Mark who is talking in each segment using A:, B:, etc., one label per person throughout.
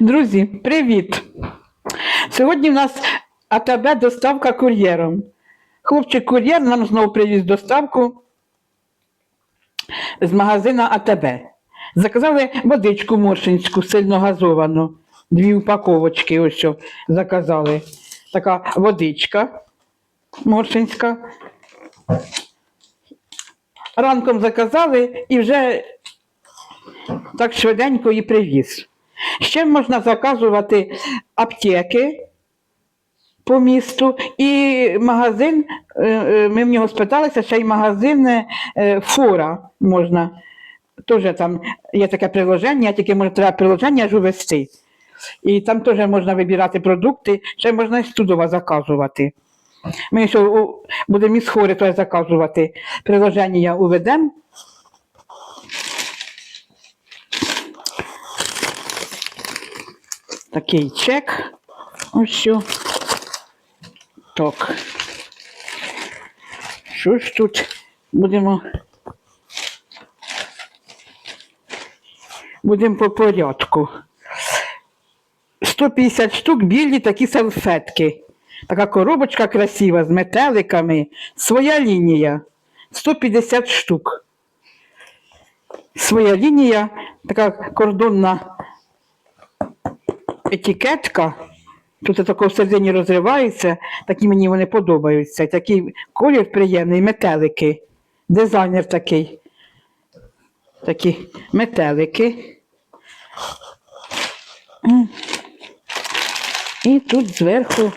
A: Друзі, привіт! Сьогодні в нас АТБ доставка кур'єром. Хлопчик кур'єр нам знову привіз доставку з магазина АТБ. Заказали водичку моршинську, сильно газовану. Дві упаковочки ось що заказали. Така водичка моршинська. Ранком заказали і вже так швиденько і привіз. Ще можна заказувати аптеки по місту і магазин, е, е, ми в нього спиталися, ще й магазин е, фора можна. Теж там є таке приложення, тільки може треба приложення аж увести. І там теж можна вибирати продукти, ще можна і з Тудова заказувати. Ми ще будемо із хори заказувати. Приложення уведемо. Такий чек. Ось. Так. Що ж тут будемо. Будемо по порядку. 150 штук білі такі салфетки. Така коробочка красива з метеликами. Своя лінія. 150 штук. Своя лінія, така кордонна етикетка. Тут тако всередині розривається, такі мені вони подобаються. Такий колір приємний, метелики. Дизайнер такий. Такі метелики. І тут зверху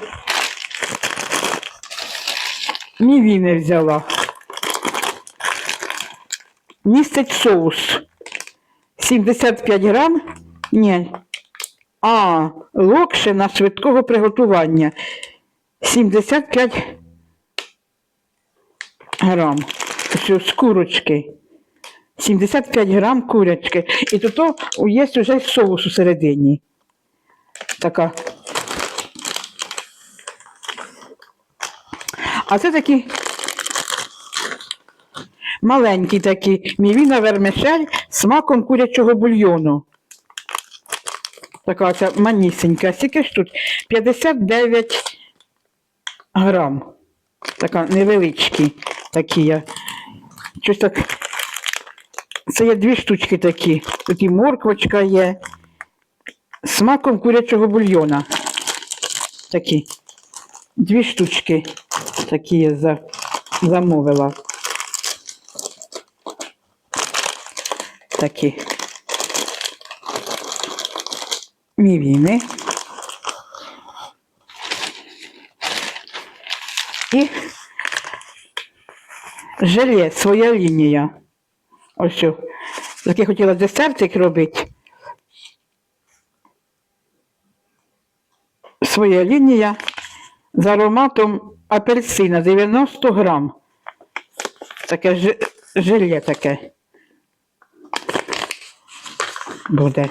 A: мівіни взяла. Містить соус. 75 грам. Ні, а, локшина швидкого приготування. 75 грам. З курочки. 75 грам курочки. І тут є вже соус у середині. Така. А це такі маленькі такі мівіна вермишель з смаком курячого бульйону. Така ця манісенька. Скільки ж тут? 59 грам. Така невеличкі такі. Щось так. Це є дві штучки такі. Тут і морквочка є. Смаком курячого бульйона. Такі. Дві штучки. Такі я за... замовила. Такі. Мівіни. І желе, своя лінія. Ось що. Так я хотіла десертик робити. Своя лінія з ароматом апельсина 90 грам. Таке же- желе таке буде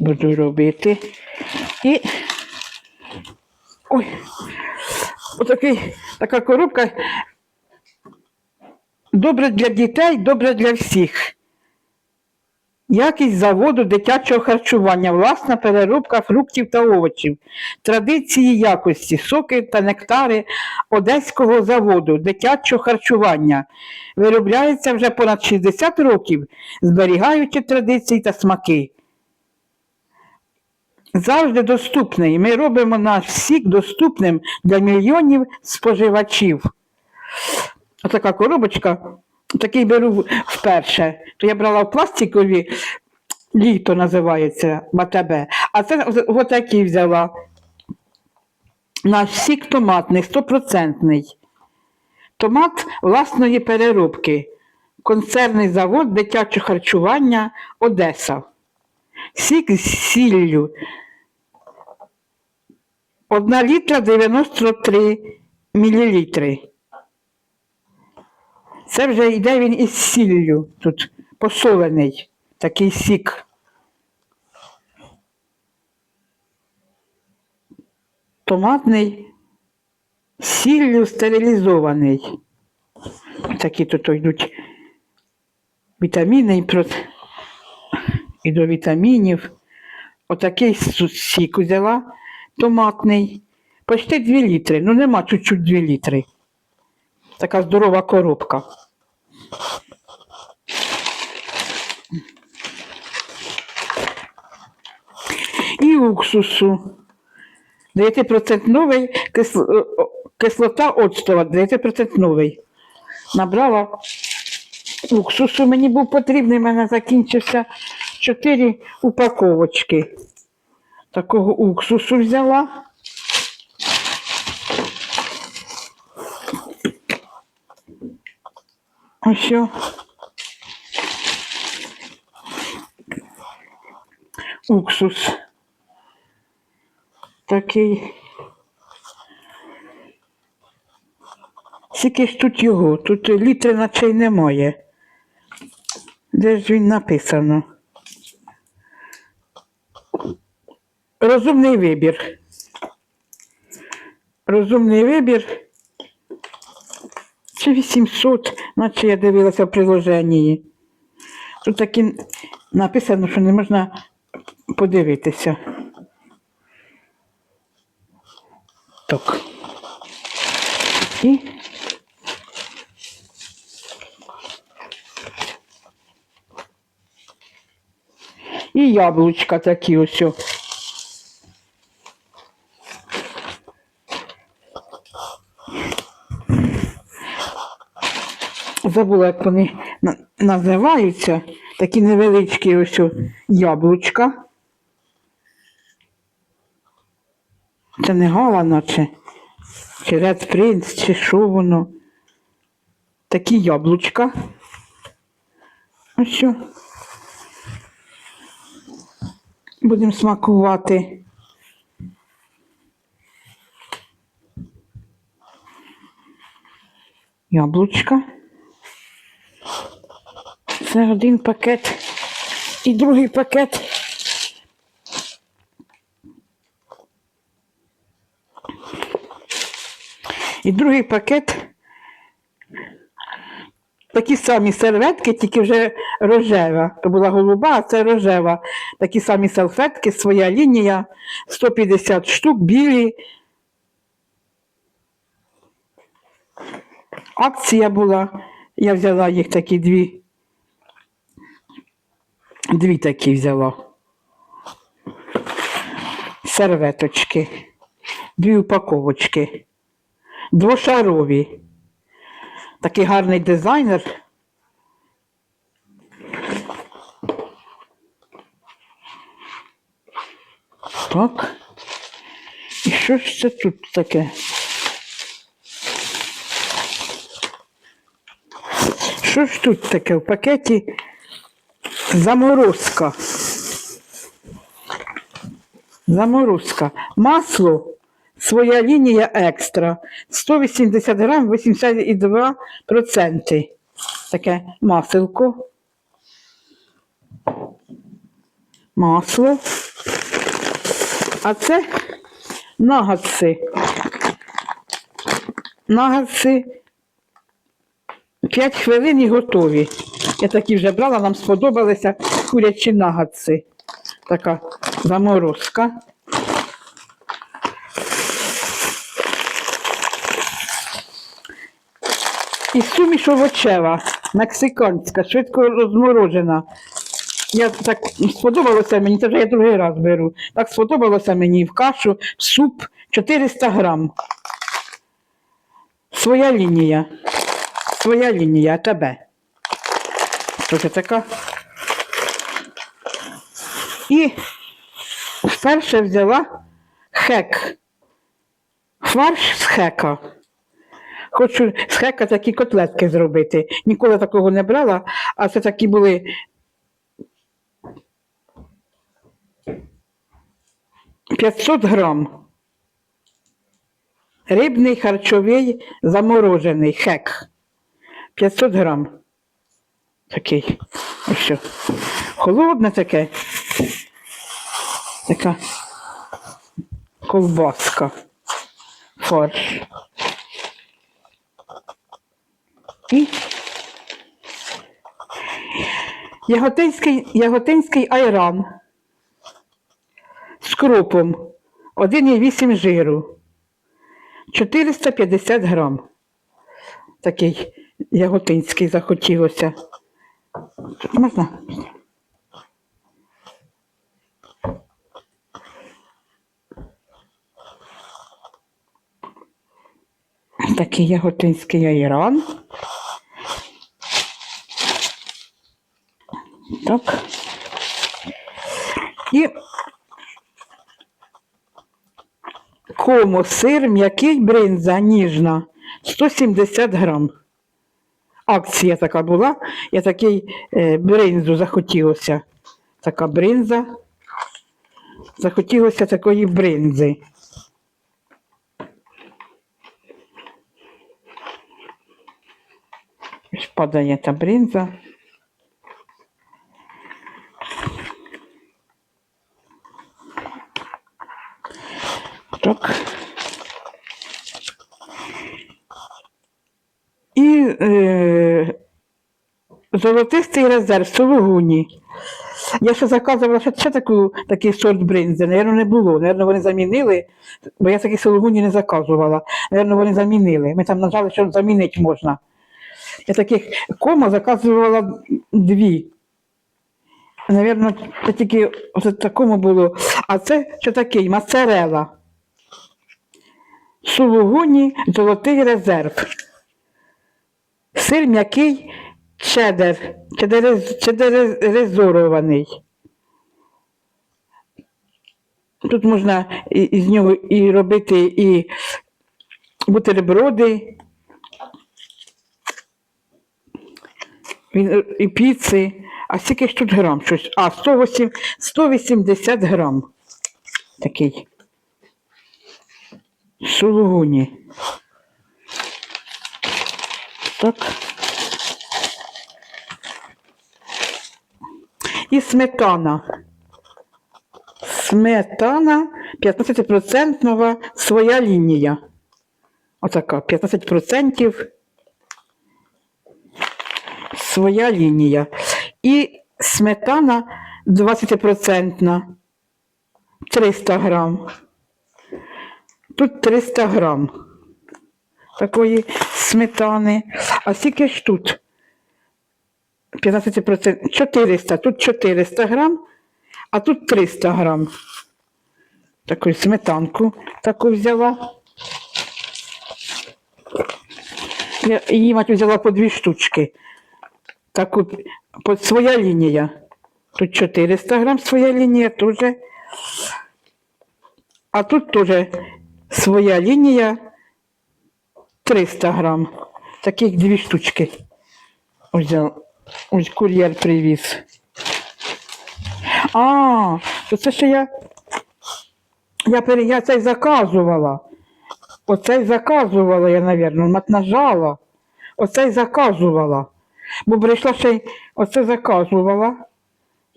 A: буду робити. І ой, отакий, така коробка. Добре для дітей, добре для всіх. Якість заводу дитячого харчування, власна переробка фруктів та овочів, традиції якості, соки та нектари Одеського заводу дитячого харчування. Виробляється вже понад 60 років, зберігаючи традиції та смаки завжди доступний. Ми робимо наш сік доступним для мільйонів споживачів. Отака коробочка, такий беру вперше. То я брала в пластикові, літо називається в А це отакий взяла. Наш сік томатний, стопроцентний. Томат власної переробки. Концерний завод дитячого харчування Одеса. Сік з сіллю. Одна літра 93 мілілітри. Це вже йде він із сіллю тут посолений такий сік. Томатний сіллю стерилізований. Такі тут йдуть вітаміни і про- і до вітамінів. Отакий сік взяла томатний. Почти 2 літри. Ну нема чуть-чуть 2 літри. Така здорова коробка. І уксусу. 9% кис... е, кислота оцтова, 9% новий. Набрала уксусу мені був потрібний, в мене закінчився 4 упаковочки. Такого уксусу взяла. Ось. Уксус. Такий. Скільки ж тут його? Тут літри наче й немає. Де ж він написано? Розумний вибір. Розумний вибір. Чи 800, наче я дивилася в приложенні. Тут таки написано, що не можна подивитися. Так. І І яблучка такі ось. Забула, як вони називаються. Такі невеличкі ось яблучка. Це не гала, наче. Чи Red Prince, чи що воно. Такі яблучка. Ось що. Будемо смакувати. Яблучка. Це один пакет і другий пакет. І другий пакет. Такі самі серветки, тільки вже рожева. То була голуба, а це рожева. Такі самі салфетки, своя лінія, 150 штук, білі. Акція була. Я взяла їх такі дві. Дві такі взяла. Серветочки. Дві упаковочки. Двошарові. Такий гарний дизайнер. Так. І що ж це тут таке? Що ж тут таке в пакеті? Заморозка. Заморозка. Масло. Своя лінія екстра. 180 грам, 82 проценти. Таке маселко. Масло. А це нагадси. Нагадси 5 хвилин і готові. Я такі вже брала, нам сподобалися курячі нагадси. Така заморозка. І суміш овочева, мексиканська, швидко розморожена. Я так сподобалося мені, це вже я другий раз беру. Так сподобалося мені в кашу, в суп 400 грам. Своя лінія. Своя лінія, тебе. Це така? І вперше взяла хек. Фарш з хека. Хочу з хека такі котлетки зробити. Ніколи такого не брала, а це такі були. П'ятсот грам. Рибний харчовий заморожений хек. 500 грам. Такий. Ось що. Холодне таке. Така ковбаска. Фарш. І Яготинський, яготинський айран з крупом 1,8 жиру. 450 грам. Такий яготинський захотілося. Можна? Такий яготинський айран. Так. І кому сир м'який бринза ніжна 170 грам. Акція така була, я такий е, бринзу захотілося. Така бринза. Захотілося такої бринзи. Падає та бринза. Так. І е, золотистий резерв сулугуні. Я ще заказувала ще, таку, такий сорт бринзи. Наверно, не було. Наверно, вони замінили, бо я такі сулугуні не заказувала. Наверно, вони замінили. Ми там нажали, що замінити можна. Я таких кома заказувала дві. Навірно, це тільки оце такому було. А це що такий? Моцарелла. Сулугуні золотий резерв. Сир м'який чедер, чедеризований. Тут можна із нього і робити і бутерброди, і піци. А скільки ж тут грам? Щось? А, 108, 180 грам. Такий. Сулугуні. Так. І сметана. Сметана 15% своя лінія. Отака, 15% своя лінія. І сметана 20%. 300 грам. Тут 300 грам такої сметани. А скільки ж тут? 15%. 400. Тут 400 грам, а тут 300 грам. Таку сметанку таку взяла. Я її мать взяла по дві штучки. Таку по, своя лінія. Тут 400 грам своя лінія теж. А тут теж своя лінія 300 грам. Таких дві штучки. Взяв- ось кур'єр привіз. А, то це ще я. Я, пере, я цей заказувала. Оцей заказувала я, мат нажала. Оцей заказувала. Бо прийшла ще й оце заказувала.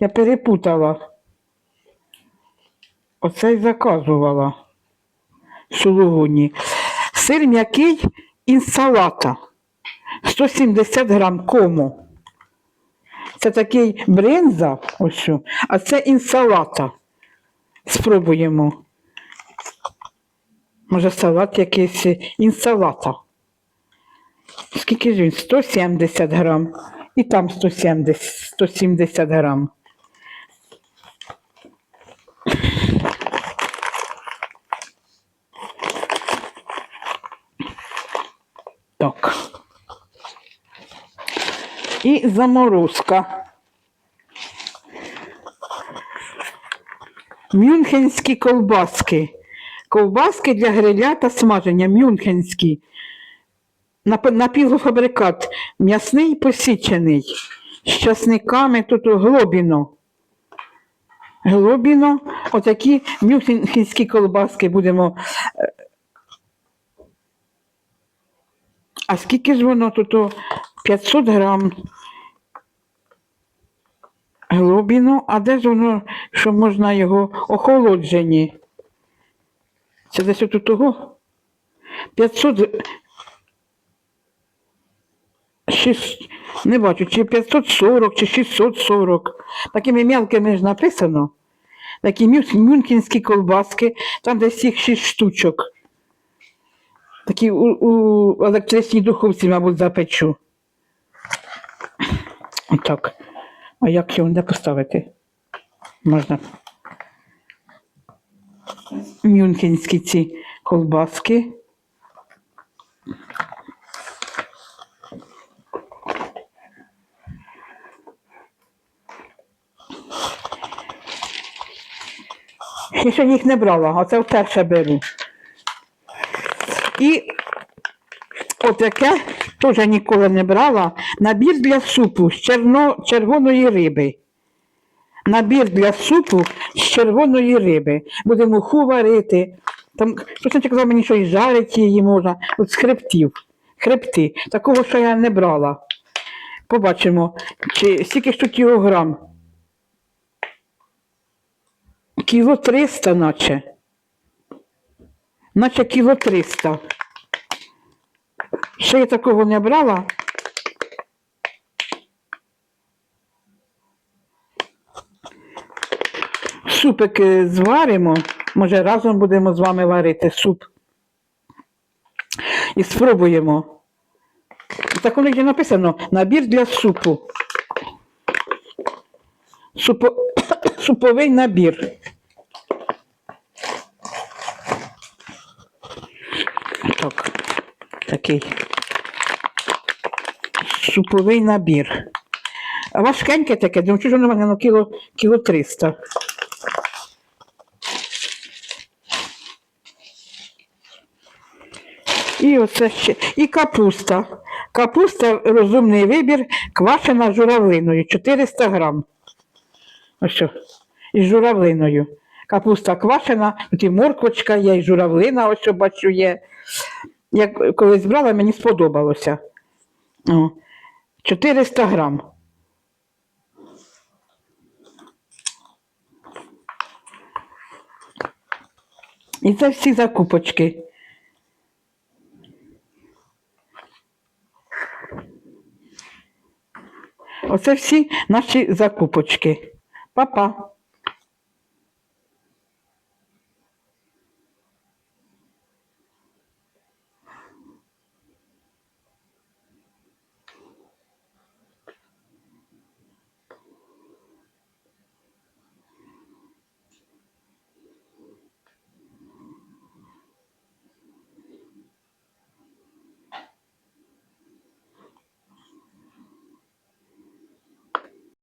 A: Я перепутала. Оцей заказувала. Сулугуні. Сир м'який інсалата. 170 грам кому. Це такий бринза, ось, що, а це інсалата. Спробуємо. Може, салат якийсь інсалата. Скільки ж він? 170 грам. І там 170, 170 грам. Так. І заморозка. Мюнхенські ковбаски. Ковбаски для гриля та смаження. Мюнхенські. Нап- Напівфабрикат. М'ясний посічений. З часниками тут глобіно. Глобіно. Отакі мюнхенські колбаски будемо. е, А скільки ж воно тут? О? 500 грам. Глобіно, а де ж воно, що можна його охолоджені? Це десь отут того? 500. шість, не бачу, чи 540, чи 640. Такими мелкими ж написано. Такі мюнхенські колбаски, там десь їх 6 штучок. Такі у, у електричній духовці, мабуть, запечу. Отак. А як його де поставити? Можна. Мюнхенські ці колбаски. Я ще їх не брала, а це вперше беру. І отаке теж ніколи не брала. Набір для супу з черно, червоної риби. Набір для супу з червоної риби. Будемо муху варити. Там хтось казав мені, що і жарить її можна. От з хребтів. Хребти. Такого, що я не брала. Побачимо, чи скільки ж тут кілограм. Кіло 300 наче. Наче кіло 300. Ще я такого не брала. Супик е, зваримо. Може, разом будемо з вами варити суп. І спробуємо. Так ж і написано набір для супу. Супо... Суповий набір. Такий суповий набір. Важкеньке таке, думаю, що воно ну, кіло, кіло 300. І оце ще. І капуста. Капуста розумний вибір, квашена журавлиною, 400 грам. Ось що, із журавлиною. Капуста квашена, тут і морквочка є, і журавлина, ось що бачу є. Як колись брала, мені сподобалося. О, 400 грам. І це всі закупочки. Оце всі наші закупочки. Па-па.